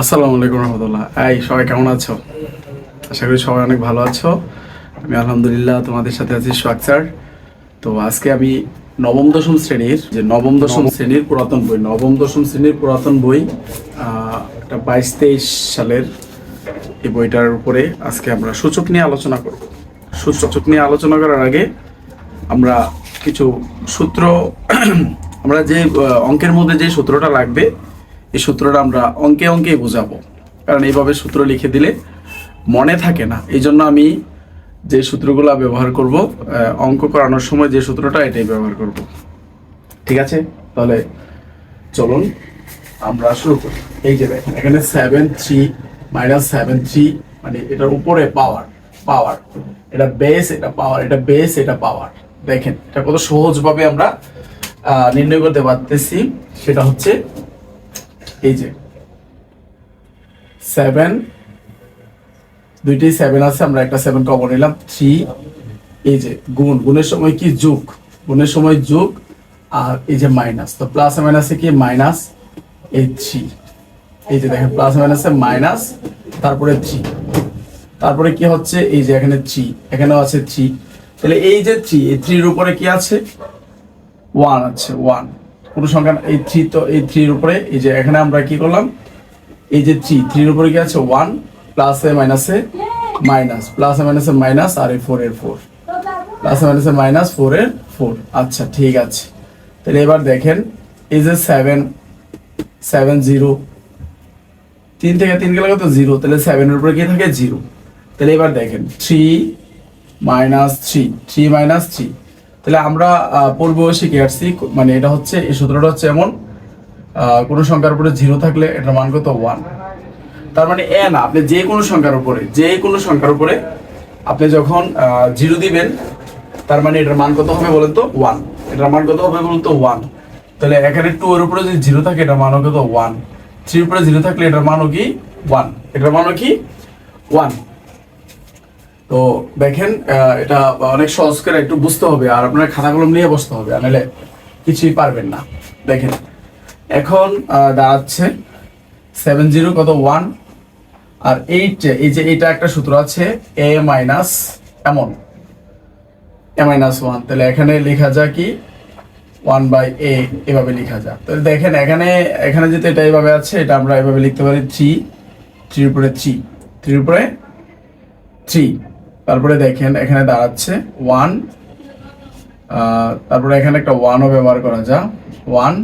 আসসালামু আলাইকুম রহমতুল্লাহ। এই সবাই কেমন আছো? আশা করি সবাই অনেক ভালো আছো। আমি আলহামদুলিল্লাহ তোমাদের সাথে আছি সোয়াকসার তো আজকে আমি নবম দশম শ্রেণির যে নবম দশম শ্রেণির পুরাতন বই নবম দশম শ্রেণির পুরাতন বই একটা বাইশ তেইশ সালের এই বইটার উপরে আজকে আমরা সূচক নিয়ে আলোচনা করব। সূচক নিয়ে আলোচনা করার আগে আমরা কিছু সূত্র আমরা যে অঙ্কের মধ্যে যে সূত্রটা লাগবে এই সূত্রটা আমরা অঙ্কে অঙ্কেই বোঝাবো। কারণ এইভাবে সূত্র লিখে দিলে মনে থাকে না। এই জন্য আমি যে সূত্রগুলো ব্যবহার করব অঙ্ক করানোর সময় যে সূত্রটা, এটাই ব্যবহার করব। ঠিক আছে? তাহলে চলুন, আমরা শুরু করি। এই যে দেখেন, এখানে seven three minus seven three মানে এটার উপরে পাওয়ার পাওয়ার এটা বেস এটা পাওয়ার এটা বেস এটা পাওয়ার দেখেন, এটা কত সহজভাবে আমরা নির্ণয় করতে পারতেছি। সেটা হচ্ছে এই যে সেভেন দুইটি সেভেন আছে, আমরা একটা সেভেন কমন নিলাম থ্রি এই যে, গুণ, গুণের সময় কি? যোগ, গুণের সময় যোগ, আর এই যে মাইনাস তো প্লাস মাইনাসে কি? মাইনাস এই থ্রি এই যে দেখেন প্লাস মাইনাসে মাইনাস তারপরে থ্রি তারপরে কি হচ্ছে? এই যে এখানে থ্রি এখানেও আছে থ্রি তাহলে এই যে থ্রি এই থ্রির উপরে কি আছে? ওয়ান আছে ওয়ান কোনো সংখ্যা না- এই থ্রি তো, এই থ্রির উপরে, এই যে এখানে আমরা কি করলাম? এই যে থ্রি থ্রির উপরে কি আছে? ওয়ান প্লাসে মাইনাসে মাইনাস প্লাসে মাইনাসে মাইনাস এ মাইনাস আর এই ফোর এর ফোর প্লাসে মাইনাসে মাইনাস ফোর এর ফোর আচ্ছা ঠিক আছে। তাহলে এবার দেখেন, এই যে সেভেন সেভেন জিরো তিন থেকে তিন গেলে কত? জিরো তাহলে সেভেনের উপরে কি থাকে? জিরো তাহলে এবার দেখেন three minus three three minus three তাহলে আমরা পূর্বে শিখে আসছি মানে এটা হচ্ছে, এই সূত্রটা হচ্ছে এমন কোনো সংখ্যার উপরে জিরো থাকলে এটার মান কত? ওয়ান তার মানে এ না, আপনি যে কোনো সংখ্যার উপরে, যে কোনো সংখ্যার উপরে আপনি যখন জিরো দিবেন, তার মানে এটার মান কত হবে বলেন তো? ওয়ান এটার মান কত হবে বলুন তো? ওয়ান তাহলে এখানে টু এর উপরে যদি জিরো থাকে, এটার মানও কত? ওয়ান থ্রির উপরে জিরো থাকলে এটার মানও কি? ওয়ান এটার মানও কি? ওয়ান তো দেখেন এটা অনেক সহজ করে একটু বুঝতে হবে আর আপনার খাতা কলম নিয়ে বসতে হবে নাহলে কিছুই পারবেন না। দেখেন, এখন দাঁড়াচ্ছে সেভেন জিরো কত? ওয়ান আর এইট এই যে এটা একটা সূত্র আছে এ মাইনাস এমন এ মাইনাস ওয়ান তাহলে এখানে লেখা যায় কি? ওয়ান বাই এ এভাবে লেখা যায়। তাহলে দেখেন, এখানে এখানে যেহেতু এটা এভাবে আছে, এটা আমরা এভাবে লিখতে পারি থ্রি থ্রির উপরে থ্রি থ্রির উপরে থ্রি তারপরে দেখেন, এখানে দাঁড়াচ্ছে ওয়ান তারপরে এখানে একটা ওয়ানও ব্যবহার করা যায় ওয়ান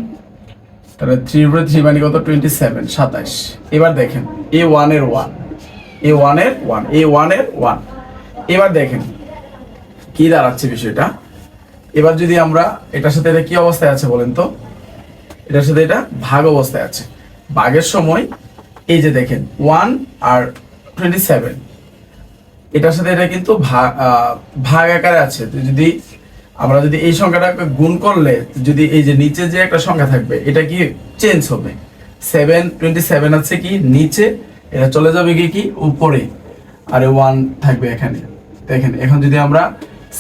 তাহলে থ্রি উপরে থ্রি মানে কত? টোয়েন্টি সেভেন সাতাশ। এবার দেখেন এ ওয়ানের ওয়ান এ ওয়ানের ওয়ান এ ওয়ানের ওয়ান এবার দেখেন, কি দাঁড়াচ্ছে বিষয়টা? এবার যদি আমরা এটার সাথে এটা কি অবস্থায় আছে বলেন তো? এটার সাথে এটা ভাগ অবস্থায় আছে। ভাগের সময় এই যে দেখেন ওয়ান আর টোয়েন্টি সেভেন এটার সাথে এটা কিন্তু ভাগ ভাগ আকারে আছে। তো যদি আমরা যদি এই সংখ্যাটাকে গুণ করলে, যদি এই যে নিচে যে একটা সংখ্যা থাকবে, এটা কি চেঞ্জ হবে? সেভেন টোয়েন্টি সেভেন আছে কি? নিচে, এটা চলে যাবে কি কি? উপরে। আর ওয়ান থাকবে এখানে। দেখেন এখন যদি আমরা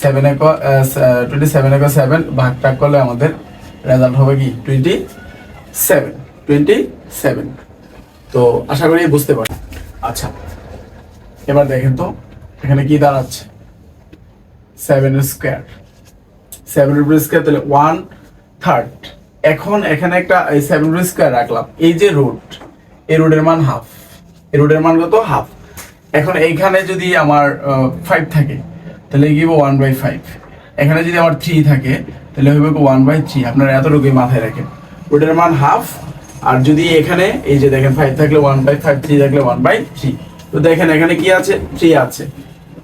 সেভেন এক টোয়েন্টি সেভেন এক সেভেন ভাগ টাগ করলে আমাদের রেজাল্ট হবে কি? টোয়েন্টি সেভেন টোয়েন্টি সেভেন তো আশা করি বুঝতে পারি আচ্ছা এবার দেখেন তো। এখানে কি দাঁড়াচ্ছে? সেভেন স্কোয়ার সেভেন স্কোয়ার তাহলে ওয়ান থার্ড এখন এখানে একটা, এই সেভেন স্কোয়ার রাখলাম। এই যে রুট এই রুটের মান হাফ এই রুটের মান কত? হাফ এখন এইখানে যদি আমার ফাইভ থাকে, তাহলে গিয়ে ওয়ান বাই ফাইভ এখানে যদি আমার থ্রি থাকে, তাহলে হবে ওয়ান বাই থ্রি আপনারা এতটুকুই মাথায় রাখেন। রুটের মান হাফ আর যদি এখানে, এই যে দেখেন ফাইভ থাকলে ওয়ান বাই ফাইভ থ্রি থাকলে ওয়ান বাই থ্রি তো দেখেন, এখানে কি আছে? থ্রি আছে।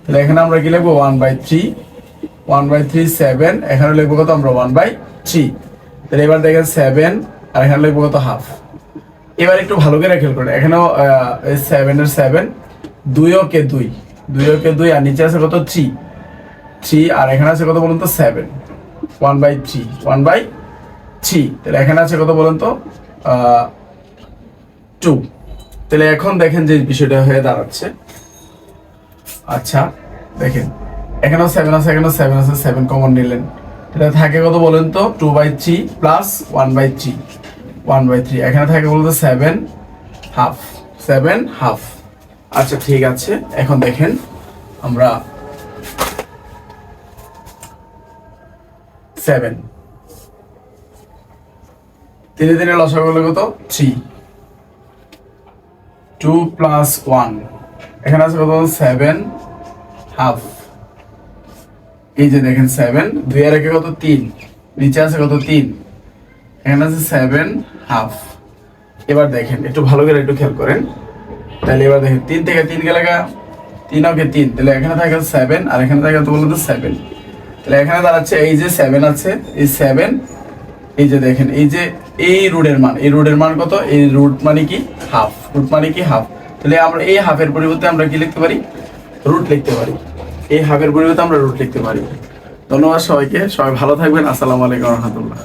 তাহলে এখানে আমরা কি লিখব? One by three one by three seven এখানে লিখব কত আমরা? ওয়ান বাই থ্রি তাহলে এবার দেখেন সেভেন আর এখানে লিখব কত? হাফ এবার একটু ভালো করে খেয়াল করেন। এখানেও সেভেন এর সেভেন দুই ওকে দুই। দুই ওকে দুই, আর নিচে আছে কত? থ্রি থ্রি আর এখানে আছে কত বলুন তো? Seven one by three one by three তাহলে এখানে আছে কত বলুন তো? টু তাহলে এখন দেখেন যে বিষয়টা হয়ে দাঁড়াচ্ছে। আচ্ছা দেখেন, এখানেও সেভেন আছে, এখানেও সেভেন আছে সেভেন কমন নিলেন। এটা থাকে কত বলেন তো? Two by three plus one by three one by three এখানে থাকে বলতো সেভেন হাফ সেভেন হাফ আচ্ছা ঠিক আছে, এখন দেখেন, আমরা সেভেন তিনে তিনে লসাগু হলো কত? থ্রি টু প্লাস ওয়ান এখানে আছে কত? সেভেন হাফ এই যে দেখেন সেভেন দুই আর একে কত? তিন। নিচে আছে কত? তিন। এখানে আছে সেভেন হাফ এবার দেখেন, একটু ভালো করে একটু খেয়াল করেন। তাহলে এবার দেখেন, তিন থেকে তিন গেলে তিন ওকে তিন। তাহলে এখানে থাকে সেভেন আর এখানে থাকে তো? বলতো সেভেন তাহলে এখানে দাঁড়াচ্ছে এই যে সেভেন আছে, এই সেভেন এই যে দেখেন, এই যে এই রুটের মান, এই রুটের মান কত? এই রুট মানে কি? হাফ রুট মানে কি? হাফ তাহলে আমরা এই হাফের পরিবর্তে আমরা কি লিখতে পারি? রুট লিখতে পারি। এই হাফের পরিবর্তে আমরা রুট লিখতে পারি। ধন্যবাদ সবাইকে। সবাই ভালো থাকবেন। আসসালামু আলাইকুম রহমতুল্লাহ।